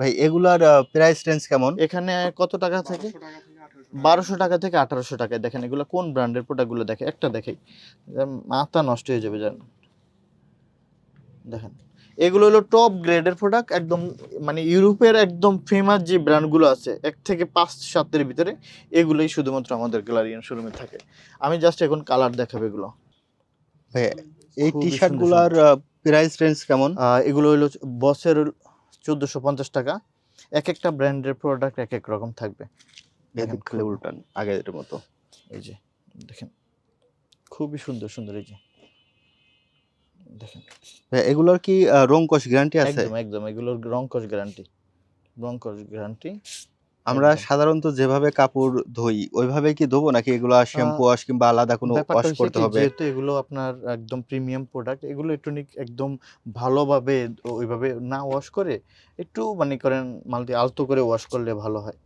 ভাই এগুলার price range কেমন? এখানে কত টাকা থেকে? বারোশো টাকা থেকে আঠারোশো টাকায়। দেখেন এগুলো কোন ব্র্যান্ডের প্রোডাক্টগুলো দেখে? একটা দেখেই। মাথা নষ্ট হয়ে যাবে জান দেখেন এগুলো হলো টপ গ্রেডের প্রোডাক্ট একদম মানে ইউরোপের একদম ফেমাস যে ব্র্যান্ডগুলো আছে এক থেকে পাঁচ সাতের ভিতরে এগুলোই শুধুমাত্র আমাদের গ্যালারিয়ান শোরুমে থাকে। আমি জাস্ট এখন কালার দেখাবো এগুলো। ভাই এই টি শার্টগুলোর প্রাইস রেঞ্জ কেমন? এগুলো হলো বসের চোদ্দোশো পঞ্চাশ টাকা। এক একটা ব্র্যান্ডের প্রোডাক্ট এক এক রকম থাকবে। এদিক খুলে উল্টান আগের মতো। এই যে দেখেন খুবই সুন্দর সুন্দর এই যে। দেখেন। এগুলোর কি রং কস গ্যারান্টি আছে? একদম একদম এগুলোর রং কস গ্যারান্টি রং কস গ্যারান্টি আমরা সাধারণত যেভাবে কাপড় ধুই ওইভাবে কি ধোবো? নাকি এগুলো শ্যাম্পু ওয়াশ কিংবা আলাদা কোনো ওয়াশ করতে হবে? যেহেতু এগুলো আপনার একদম প্রিমিয়াম প্রোডাক্ট এগুলো একটু নিক- একদম ভালোভাবে ওইভাবে না ওয়াশ করে একটু মানে করেন মাল্টি আলতো করে ওয়াশ করলে ভালো হয়।